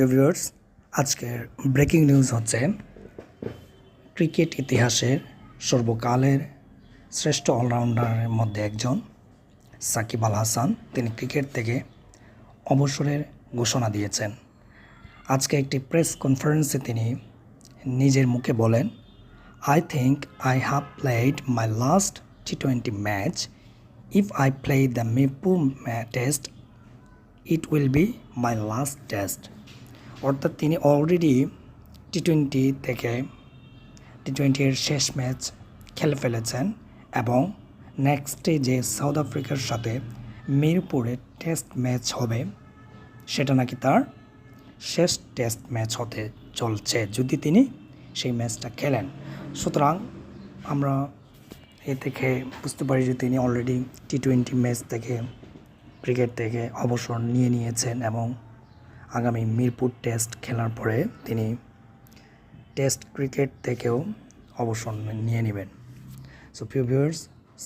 Reviewers আজকের breaking news হচ্ছে, cricket ইতিহাসের সর্বকালের শ্রেষ্ঠ অলরাউন্ডারের মধ্যে একজন, সাকিব আল হাসান। তিনি ক্রিকেট থেকে অবসরের ঘোষণা দিয়েছেন। আজকে একটি প্রেস কনফারেন্সে তিনি নিজের মুখে বলেন I think I have played my last T twenty match if I play the Mirpur test it will be my last test অর্থাৎ তিনি অলরেডি টি টোয়েন্টি থেকে টি টোয়েন্টির শেষ ম্যাচ খেলে ফেলেছেন এবং নেক্সটে যে সাউথ আফ্রিকার সাথে মিরপুরে টেস্ট ম্যাচ হবে, সেটা নাকি তার শেষ টেস্ট ম্যাচ হতে চলছে যদি তিনি সেই ম্যাচটা খেলেন। সুতরাং আমরা এ থেকে বুঝতে পারি যে তিনি অলরেডি টি টোয়েন্টি ম্যাচ থেকে ক্রিকেট থেকে অবসর নিয়ে নিয়েছেন এবং আগামী মিরপুর টেস্ট খেলার পরে তিনি টেস্ট ক্রিকেট থেকেও অবসর নিয়ে নেবেন। সো প্রিয় ভিউয়ার্স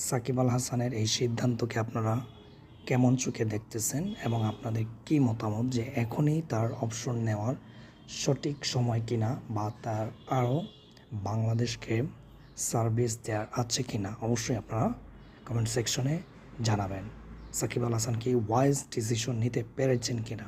সাকিব আল হাসানের এই সিদ্ধান্তকে আপনারা কেমন চোখে দেখতেছেন এবং আপনাদের কী মতামত যে এখনই তার অবসর নেওয়ার সঠিক সময় কিনা বা তার আরও বাংলাদেশকে সার্ভিস দেওয়ার আছে কিনা অবশ্যই আপনারা কমেন্ট সেকশনে জানাবেন। সাকিব আল হাসান কি ওয়াইজ ডিসিশন নিতে পেরেছেন কিনা?